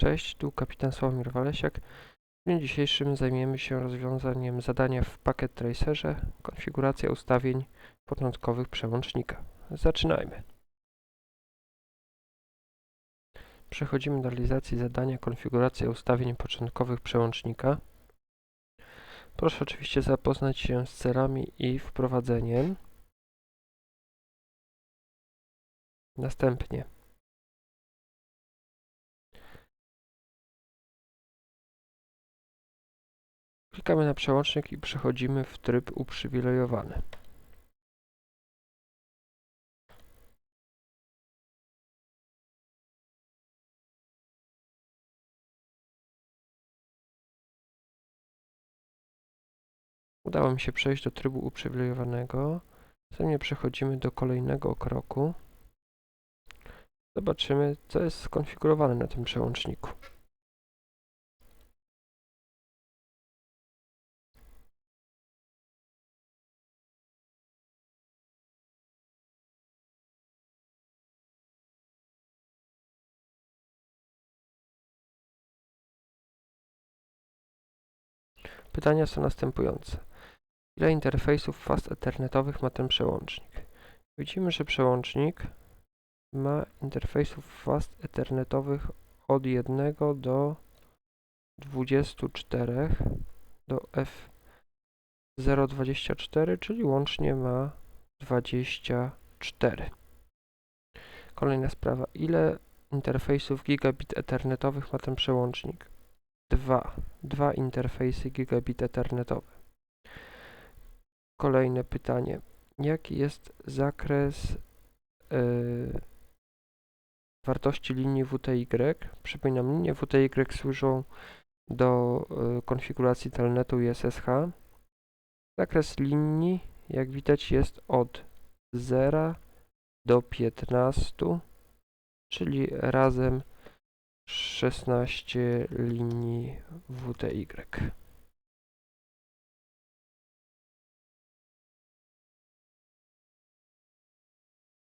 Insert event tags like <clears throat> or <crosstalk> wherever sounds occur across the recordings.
Cześć, tu kapitan Sławomir Walesiak. W dniu dzisiejszym zajmiemy się rozwiązaniem zadania w Packet Tracerze konfiguracja ustawień początkowych przełącznika. Zaczynajmy. Przechodzimy do realizacji zadania konfiguracja ustawień początkowych przełącznika. Proszę oczywiście zapoznać się z celami i wprowadzeniem. Następnie Klikamy na przełącznik i przechodzimy w tryb uprzywilejowany. Udało mi się przejść do trybu uprzywilejowanego. Następnie przechodzimy do kolejnego kroku. Zobaczymy, co jest skonfigurowane na tym przełączniku. Pytania są następujące. Ile interfejsów fast ethernetowych ma ten przełącznik? Widzimy, że przełącznik ma interfejsów fast ethernetowych od 1 do 24 do F024, czyli łącznie ma 24. Kolejna sprawa. Ile interfejsów gigabit ethernetowych ma ten przełącznik? Dwa. Dwa interfejsy gigabit ethernetowe. Kolejne pytanie. Jaki jest zakres yy, wartości linii WTY? Przypominam, linie WTY służą do yy, konfiguracji telnetu i SSH. Zakres linii, jak widać, jest od 0 do 15, czyli razem 16 linii WTY.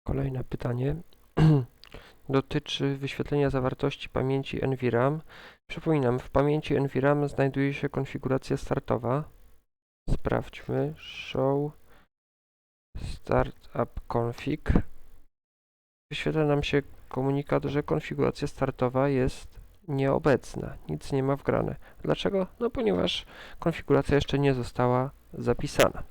Kolejne pytanie <clears throat> dotyczy wyświetlenia zawartości pamięci NVRAM. Przypominam, w pamięci NVRAM znajduje się konfiguracja startowa. Sprawdźmy. Show Startup Config. Wyświetla nam się komunikat, że konfiguracja startowa jest nieobecna, nic nie ma wgrane. Dlaczego? No ponieważ konfiguracja jeszcze nie została zapisana.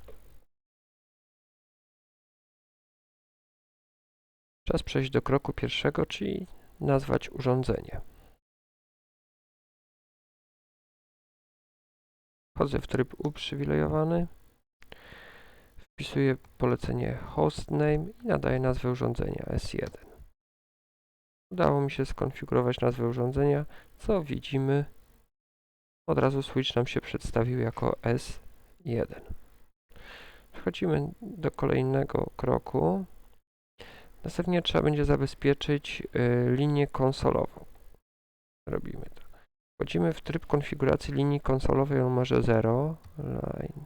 Czas przejść do kroku pierwszego, czyli nazwać urządzenie. Wchodzę w tryb uprzywilejowany. Wpisuję polecenie hostname i nadaję nazwę urządzenia S1. Udało mi się skonfigurować nazwę urządzenia, co widzimy. Od razu switch nam się przedstawił jako S1. Przechodzimy do kolejnego kroku. Następnie trzeba będzie zabezpieczyć y, linię konsolową. Robimy to. Wchodzimy w tryb konfiguracji linii konsolowej o numerze 0. Line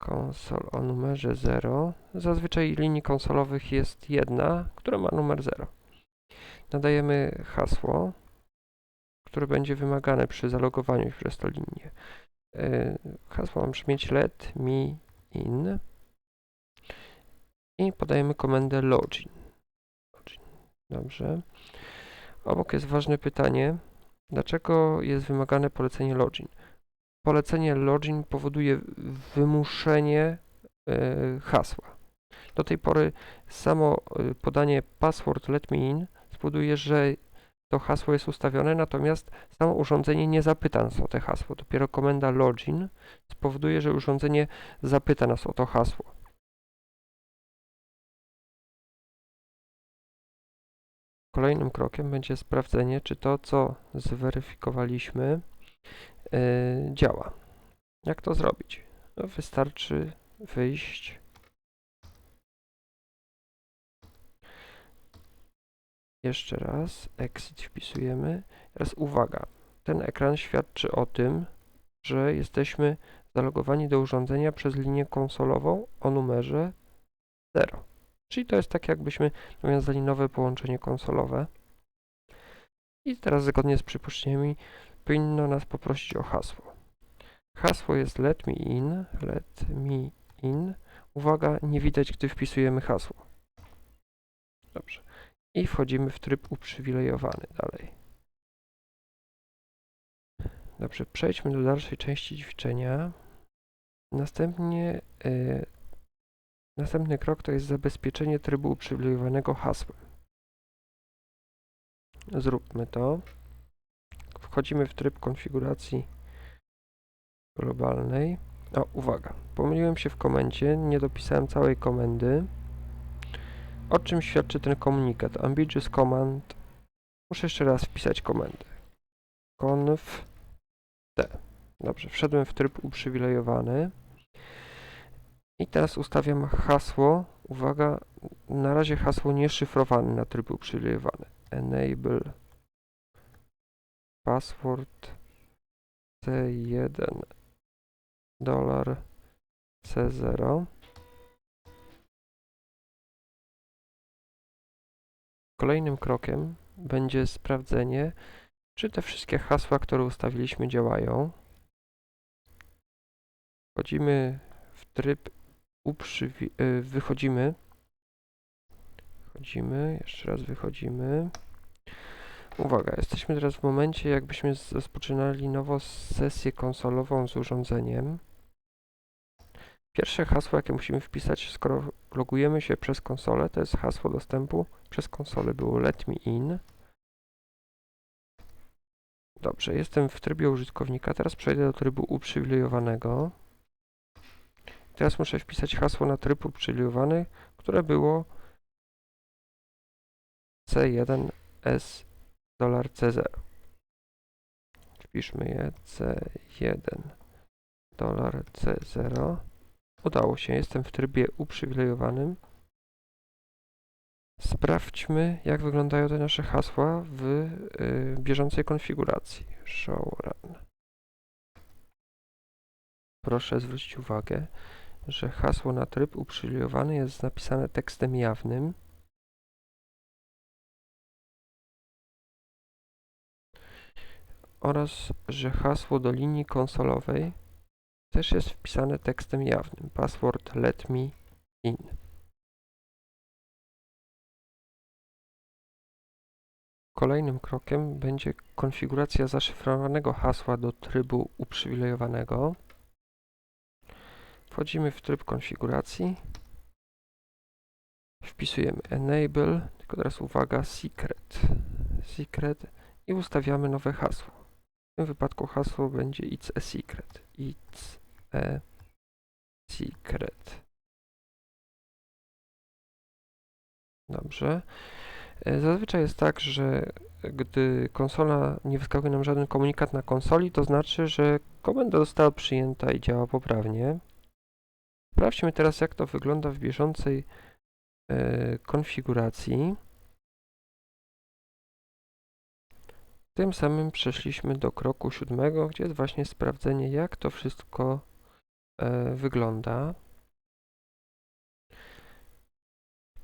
konsol o numerze 0. Zazwyczaj linii konsolowych jest jedna, która ma numer 0. Nadajemy hasło, które będzie wymagane przy zalogowaniu przez tą linię. Y, hasło ma brzmieć let me in i podajemy komendę login. login. Dobrze. Obok jest ważne pytanie, dlaczego jest wymagane polecenie login? Polecenie login powoduje wymuszenie y, hasła. Do tej pory samo y, podanie password let me in spowoduje, że to hasło jest ustawione, natomiast samo urządzenie nie zapyta nas o to hasło. Dopiero komenda login spowoduje, że urządzenie zapyta nas o to hasło. Kolejnym krokiem będzie sprawdzenie, czy to, co zweryfikowaliśmy, yy, działa. Jak to zrobić? No, wystarczy wyjść Jeszcze raz, exit wpisujemy. Teraz uwaga, ten ekran świadczy o tym, że jesteśmy zalogowani do urządzenia przez linię konsolową o numerze 0. Czyli to jest tak, jakbyśmy nawiązali nowe połączenie konsolowe. I teraz zgodnie z przypuszczeniami powinno nas poprosić o hasło. Hasło jest let me in, let me in. Uwaga, nie widać, gdy wpisujemy hasło. Dobrze. I wchodzimy w tryb uprzywilejowany dalej. Dobrze, przejdźmy do dalszej części ćwiczenia. Następnie y, następny krok to jest zabezpieczenie trybu uprzywilejowanego hasłem. Zróbmy to. Wchodzimy w tryb konfiguracji globalnej. O, uwaga, pomyliłem się w komendzie, nie dopisałem całej komendy. O czym świadczy ten komunikat? Ambiguous command. Muszę jeszcze raz wpisać komendę. conf t. Dobrze, wszedłem w tryb uprzywilejowany. I teraz ustawiam hasło. Uwaga, na razie hasło nieszyfrowane na tryb uprzywilejowany. Enable password C1 dolar C0 Kolejnym krokiem będzie sprawdzenie, czy te wszystkie hasła, które ustawiliśmy, działają. Wchodzimy w tryb uprzywi... y, wychodzimy. Wchodzimy, jeszcze raz wychodzimy. Uwaga, jesteśmy teraz w momencie, jakbyśmy rozpoczynali nową sesję konsolową z urządzeniem. Pierwsze hasło, jakie musimy wpisać, skoro logujemy się przez konsolę, to jest hasło dostępu przez konsolę. Było let me in. Dobrze, jestem w trybie użytkownika. Teraz przejdę do trybu uprzywilejowanego. Teraz muszę wpisać hasło na tryb uprzywilejowany, które było C1S dolar C0. Wpiszmy je C1 dolar C0. Udało się, jestem w trybie uprzywilejowanym. Sprawdźmy, jak wyglądają te nasze hasła w y, bieżącej konfiguracji. Show run. Proszę zwrócić uwagę, że hasło na tryb uprzywilejowany jest napisane tekstem jawnym. oraz, że hasło do linii konsolowej też jest wpisane tekstem jawnym. Password let me in. Kolejnym krokiem będzie konfiguracja zaszyfrowanego hasła do trybu uprzywilejowanego. Wchodzimy w tryb konfiguracji. Wpisujemy enable, tylko teraz uwaga, secret. Secret i ustawiamy nowe hasło. W tym wypadku hasło będzie it's a secret. It's a secret. Dobrze. E, Zazwyczaj jest tak, że gdy konsola nie wyskakuje nam żaden komunikat na konsoli, to znaczy, że komenda została przyjęta i działa poprawnie. Sprawdźmy teraz, jak to wygląda w bieżącej e, konfiguracji. Tym samym przeszliśmy do kroku siódmego, gdzie jest właśnie sprawdzenie, jak to wszystko e, wygląda.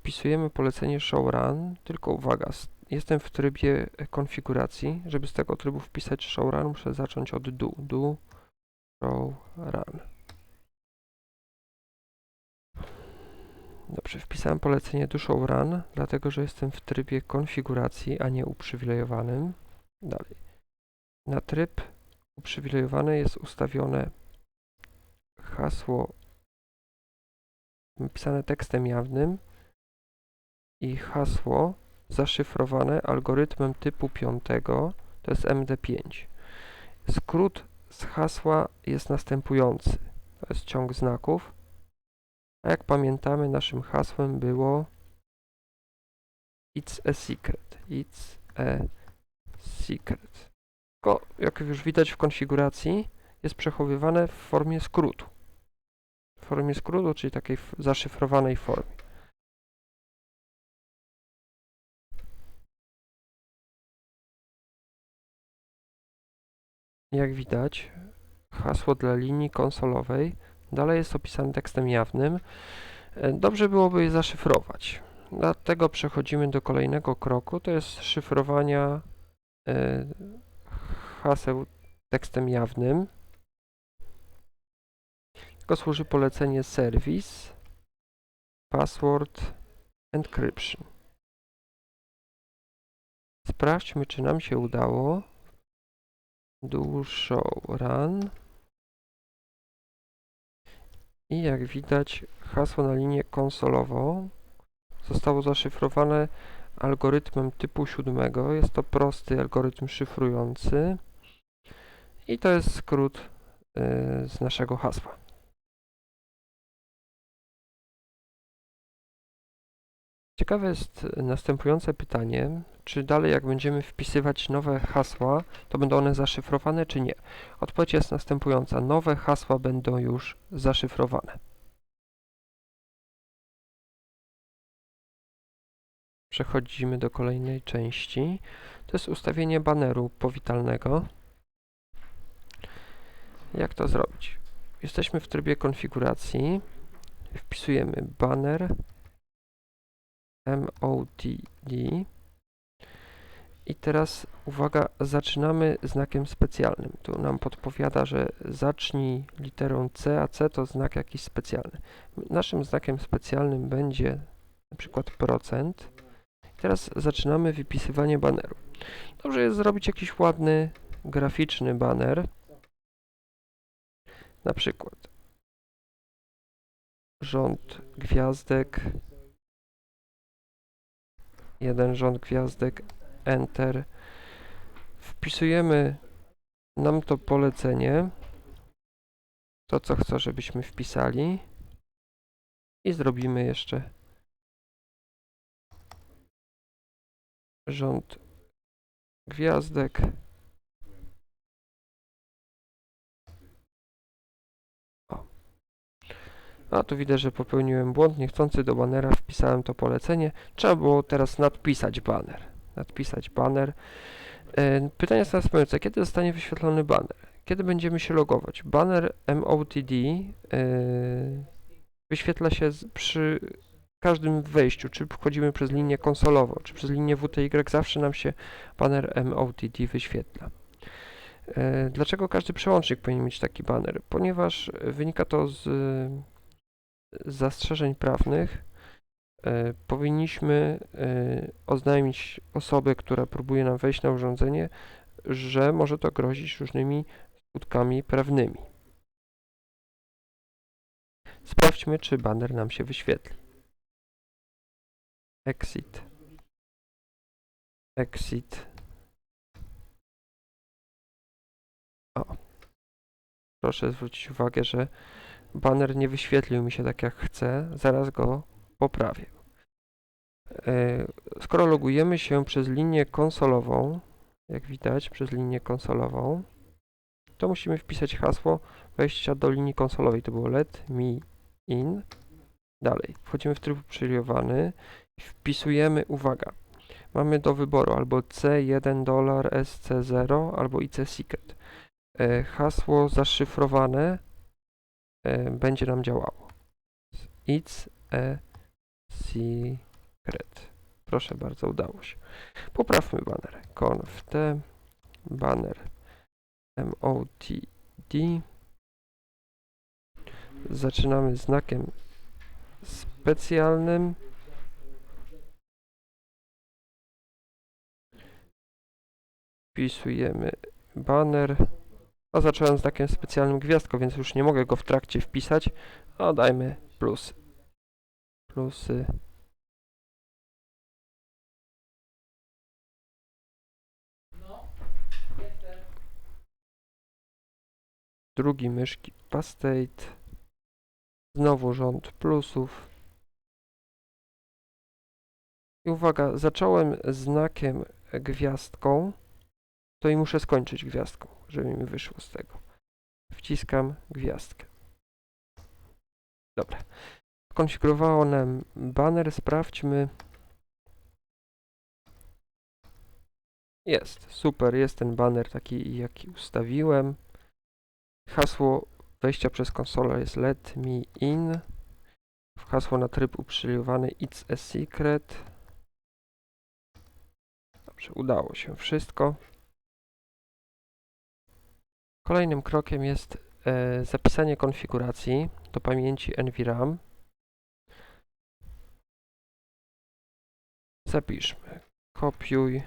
Wpisujemy polecenie show run, tylko uwaga, jestem w trybie konfiguracji. Żeby z tego trybu wpisać show run, muszę zacząć od do. Do show run. Dobrze, wpisałem polecenie do show run, dlatego że jestem w trybie konfiguracji, a nie uprzywilejowanym. Dalej. Na tryb uprzywilejowany jest ustawione hasło napisane tekstem jawnym i hasło zaszyfrowane algorytmem typu 5, to jest MD5. Skrót z hasła jest następujący. To jest ciąg znaków. A jak pamiętamy, naszym hasłem było It's a secret. It's a secret. Tylko, jak już widać w konfiguracji, jest przechowywane w formie skrótu. W formie skrótu, czyli takiej zaszyfrowanej formie. Jak widać, hasło dla linii konsolowej dalej jest opisane tekstem jawnym. E, Dobrze byłoby je zaszyfrować. Dlatego przechodzimy do kolejnego kroku, to jest szyfrowania e, haseł tekstem jawnym, tylko służy polecenie service, password, encryption. Sprawdźmy, czy nam się udało. Show run. I jak widać, hasło na linię konsolową zostało zaszyfrowane algorytmem typu siódmego. Jest to prosty algorytm szyfrujący. I to jest skrót y, z naszego hasła. Ciekawe jest następujące pytanie, czy dalej jak będziemy wpisywać nowe hasła, to będą one zaszyfrowane czy nie? Odpowiedź jest następująca. Nowe hasła będą już zaszyfrowane. Przechodzimy do kolejnej części. To jest ustawienie baneru powitalnego. Jak to zrobić? Jesteśmy w trybie konfiguracji. Wpisujemy banner MOTD. I teraz uwaga, zaczynamy znakiem specjalnym. Tu nam podpowiada, że zacznij literą C, a C to znak jakiś specjalny. Naszym znakiem specjalnym będzie na przykład procent. Teraz zaczynamy wypisywanie baneru. Dobrze jest zrobić jakiś ładny, graficzny baner. Na przykład rząd gwiazdek, jeden rząd gwiazdek, Enter. Wpisujemy nam to polecenie, to co chcę, żebyśmy wpisali i zrobimy jeszcze rząd gwiazdek. O. A tu widzę, że popełniłem błąd. Niechcący do banera wpisałem to polecenie. Trzeba było teraz nadpisać baner. Nadpisać baner. E, Pytanie następujące. Kiedy zostanie wyświetlony baner? Kiedy będziemy się logować? Baner MOTD e, wyświetla się przy każdym wejściu, czy wchodzimy przez linię konsolową, czy przez linię WTY, zawsze nam się banner MOTD wyświetla. E, Dlaczego każdy przełącznik powinien mieć taki banner? Ponieważ wynika to z zastrzeżeń prawnych. E, Powinniśmy e, oznajmić osobę, która próbuje nam wejść na urządzenie, że może to grozić różnymi skutkami prawnymi. Sprawdźmy, czy banner nam się wyświetli. Exit. Exit. O. Proszę zwrócić uwagę, że banner nie wyświetlił mi się tak jak chcę. Zaraz go poprawię. E, Skoro logujemy się przez linię konsolową, jak widać, przez linię konsolową, to musimy wpisać hasło wejścia do linii konsolowej. To było let me in. Dalej, wchodzimy w tryb uprzywilejowany i wpisujemy, uwaga, mamy do wyboru albo C1 dolar, SC0 albo IC secret. E, Hasło zaszyfrowane e, będzie nam działało. It's a secret. Proszę bardzo, udało się. Poprawmy banner. conf t banner MOTD. Zaczynamy znakiem specjalnym. Wpisujemy banner. A zacząłem znakiem specjalnym gwiazdką, więc już nie mogę go w trakcie wpisać. A dajmy plus. Plusy. Drugi myszki pastate. Znowu rząd plusów. I uwaga, zacząłem znakiem gwiazdką, to i muszę skończyć gwiazdką, żeby mi wyszło z tego. Wciskam gwiazdkę. Dobra. Konfigurowało nam banner, sprawdźmy. Jest, super, jest ten banner taki, jaki ustawiłem. Hasło wejścia przez konsolę jest let me in. Hasło na tryb uprzywilejowany it's a secret. Dobrze, udało się wszystko. Kolejnym krokiem jest e, zapisanie konfiguracji do pamięci NVRAM. Zapiszmy. Kopiuj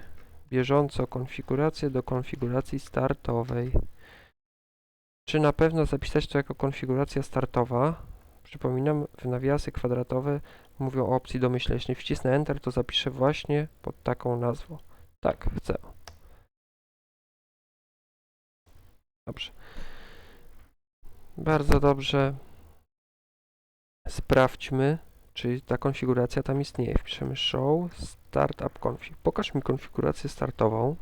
bieżąco konfigurację do konfiguracji startowej. Czy na pewno zapisać to jako konfiguracja startowa? Przypominam, w nawiasy kwadratowe mówią o opcji domyślnej. Jeśli wcisnę Enter, to zapiszę właśnie pod taką nazwą. Tak, chcę. Dobrze. Bardzo dobrze. Sprawdźmy, czy ta konfiguracja tam istnieje. Wpiszemy show startup config. Pokaż mi konfigurację startową.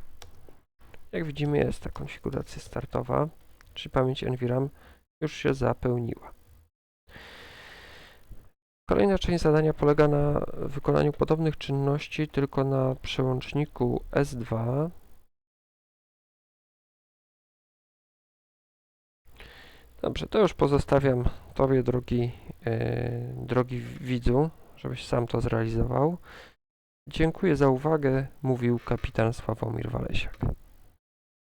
Jak widzimy jest ta konfiguracja startowa, czyli pamięć NVRAM już się zapełniła. Kolejna część zadania polega na wykonaniu podobnych czynności, tylko na przełączniku S2. Dobrze, to już pozostawiam Tobie, drogi, e, drogi widzu, żebyś sam to zrealizował. Dziękuję za uwagę, mówił kapitan Sławomir Walesiak.